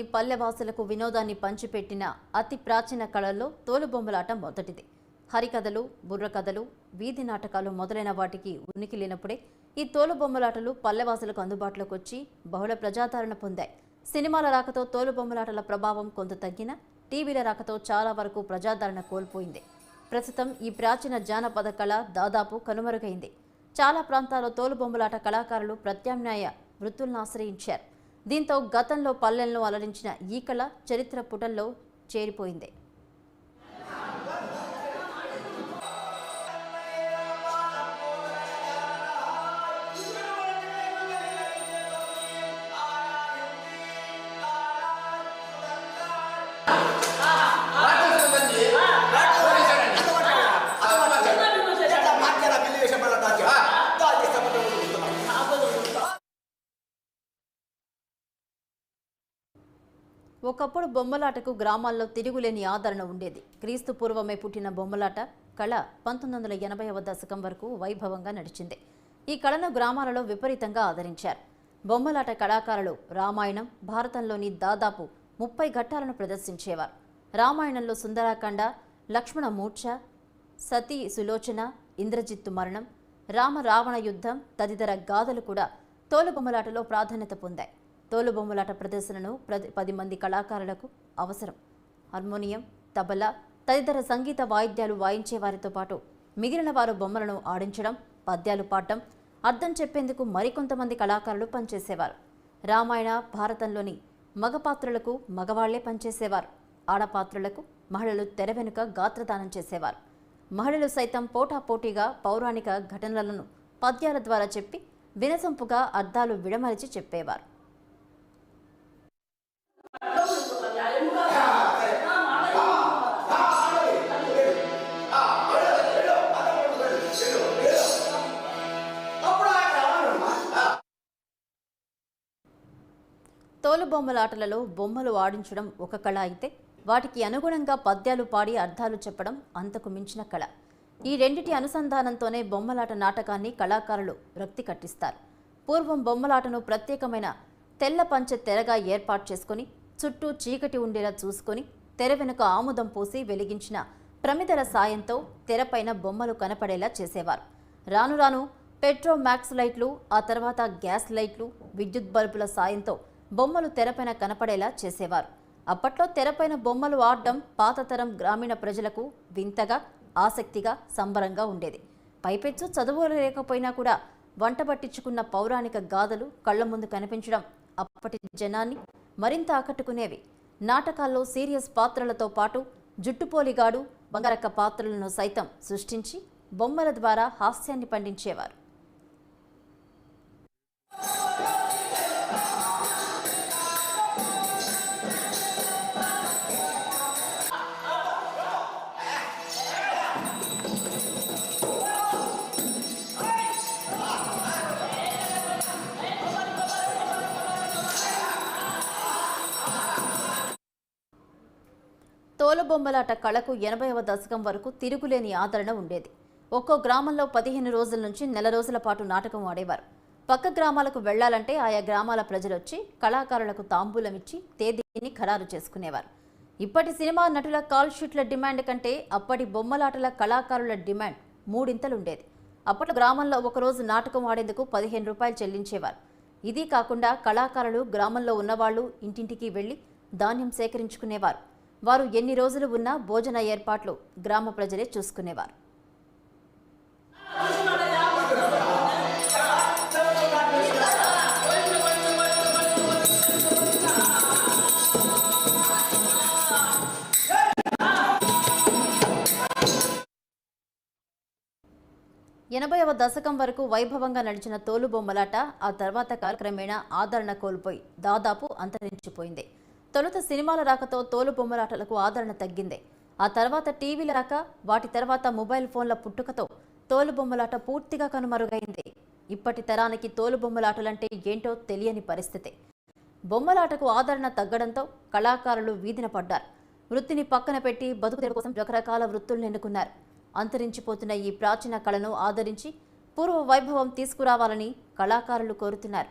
ఈ పల్లెవాసులకు వినోదాన్ని పంచిపెట్టిన అతి ప్రాచీన కళల్లో తోలుబొమ్మలాట మొదటిది. హరికథలు బుర్రకథలు వీధి నాటకాలు మొదలైన వాటికి ఉనికి లేనప్పుడే ఈ తోలుబొమ్మలాటలు పల్లెవాసులకు అందుబాటులోకి వచ్చి బహుళ ప్రజాదరణ పొందాయి. సినిమాల రాకతో తోలుబొమ్మలాటల ప్రభావం కొంత తగ్గిన టీవీల రాకతో చాలా వరకు ప్రజాదరణ కోల్పోయింది. ప్రస్తుతం ఈ ప్రాచీన జానపద కళ దాదాపు కనుమరుగైంది. చాలా ప్రాంతాల్లో తోలుబొమ్మలాట కళాకారులు ప్రత్యామ్నాయ వృత్తులను ఆశ్రయించారు. దీంతో గతంలో పల్లెలను అలరించిన ఈ కళ చరిత్ర పుటల్లో చేరిపోయింది. ఒకప్పుడు బొమ్మలాటకు గ్రామాల్లో తిరుగులేని ఆదరణ ఉండేది. క్రీస్తు పూర్వమే పుట్టిన బొమ్మలాట కళ పంతొమ్మిది వందల ఎనభైవ దశకం వరకు వైభవంగా నడిచింది. ఈ కళను గ్రామాలలో విపరీతంగా ఆదరించారు. బొమ్మలాట కళాకారులు రామాయణం భారతంలోని దాదాపు ముప్పై ఘట్టాలను ప్రదర్శించేవారు. రామాయణంలో సుందరాకాండ లక్ష్మణ మూర్ఛ సతీ సులోచన ఇంద్రజిత్తు మరణం రామ రావణ యుద్ధం తదితర గాథలు కూడా తోలుబొమ్మలాటలో ప్రాధాన్యత పొందాయి. తోలుబొమ్మలాట ప్రదర్శనను ప్రతి పది మంది కళాకారులకు అవసరం. హార్మోనియం తబలా తదితర సంగీత వాయిద్యాలు వాయించే వారితో పాటు మిగిలిన వారు బొమ్మలను ఆడించడం పద్యాలు పాడటం అర్థం చెప్పేందుకు మరికొంతమంది కళాకారులు పనిచేసేవారు. రామాయణ భారతంలోని మగ పాత్రలకు మగవాళ్ళే పనిచేసేవారు. ఆడపాత్రలకు మహిళలు తెర వెనుక గాత్రదానం చేసేవారు. మహిళలు సైతం పోటాపోటీగా పౌరాణిక ఘటనలను పద్యాల ద్వారా చెప్పి వినసొంపుగా అర్థాలు విడమరిచి చెప్పేవారు. తోలుబొమ్మలాటలలో బొమ్మలు ఆడించడం ఒక కళ అయితే వాటికి అనుగుణంగా పద్యాలు పాడి అర్థాలు చెప్పడం అంతకు మించిన కళ. ఈ రెండిటి అనుసంధానంతోనే బొమ్మలాట నాటకాన్ని కళాకారులు రక్తి కట్టిస్తారు. పూర్వం బొమ్మలాటను ప్రత్యేకమైన తెల్ల పంచె తెరగా ఏర్పాటు చేసుకొని చుట్టూ చీకటి ఉండేలా చూసుకొని తెర వెనుక ఆముదం పోసి వెలిగించిన ప్రమిదల సాయంతో తెరపైన బొమ్మలు కనపడేలా చేసేవారు. రాను రాను పెట్రో మ్యాక్స్ లైట్లు ఆ తర్వాత గ్యాస్ లైట్లు విద్యుత్ బల్బుల సాయంతో బొమ్మలు తెరపైన కనపడేలా చేసేవారు. అప్పట్లో తెరపైన బొమ్మలు ఆడడం పాతతరం గ్రామీణ ప్రజలకు వింతగా ఆసక్తిగా సంబరంగా ఉండేది. పైపెచ్చు చదువులు లేకపోయినా కూడా వంట పట్టించుకున్న పౌరాణిక గాథలు కళ్ళ ముందు కనిపించడం అప్పటి జనాన్ని మరింత ఆకట్టుకునేవి. నాటకాల్లో సీరియస్ పాత్రలతో పాటు జుట్టుపోలిగాడు బంగారక్క పాత్రలను సైతం సృష్టించి బొమ్మల ద్వారా హాస్యాన్ని పండించేవారు. తోలుబొమ్మలాట కళకు ఎనభైవ దశకం వరకు తిరుగులేని ఆదరణ ఉండేది. ఒక్కో గ్రామంలో పదిహేను రోజుల నుంచి నెల రోజుల పాటు నాటకం ఆడేవారు. పక్క గ్రామాలకు వెళ్ళాలంటే ఆయా గ్రామాల ప్రజలొచ్చి కళాకారులకు తాంబూలమిచ్చి తేదీని ఖరారు చేసుకునేవారు. ఇప్పటి సినిమా నటుల కాల్ షీట్ల డిమాండ్ కంటే అప్పటి బొమ్మలాటల కళాకారుల డిమాండ్ మూడింతలుండేది. అప్పట్లో గ్రామంలో ఒకరోజు నాటకం ఆడేందుకు పదిహేను రూపాయలు చెల్లించేవారు. ఇది కాకుండా కళాకారులు గ్రామంలో ఉన్నవాళ్ళు ఇంటింటికి వెళ్ళి ధాన్యం సేకరించుకునేవారు. వారు ఎన్ని రోజులు ఉన్నా భోజన ఏర్పాట్లు గ్రామ ప్రజలే చూసుకునేవారు. ఎనభైవ దశకం వరకు వైభవంగా నడిచిన తోలుబొమ్మలాట ఆ తర్వాత కాలక్రమేణా ఆదరణ కోల్పోయి దాదాపు అంతరించిపోయింది. తొలుత సినిమాల రాకతో తోలుబొమ్మలాటలకు ఆదరణ తగ్గింది. ఆ తర్వాత టీవీల రాక వాటి తర్వాత మొబైల్ ఫోన్ల పుట్టుకతో తోలుబొమ్మలాట పూర్తిగా కనుమరుగైంది. ఇప్పటి తరానికి తోలుబొమ్మలాటలంటే ఏంటో తెలియని పరిస్థితి. బొమ్మలాటకు ఆదరణ తగ్గడంతో కళాకారులు వీధిన పడ్డారు. వృత్తిని పక్కన పెట్టి బతుకు కోసం రకరకాల వృత్తులను ఎన్నుకున్నారు. అంతరించిపోతున్న ఈ ప్రాచీన కళను ఆదరించి పూర్వ వైభవం తీసుకురావాలని కళాకారులు కోరుతున్నారు.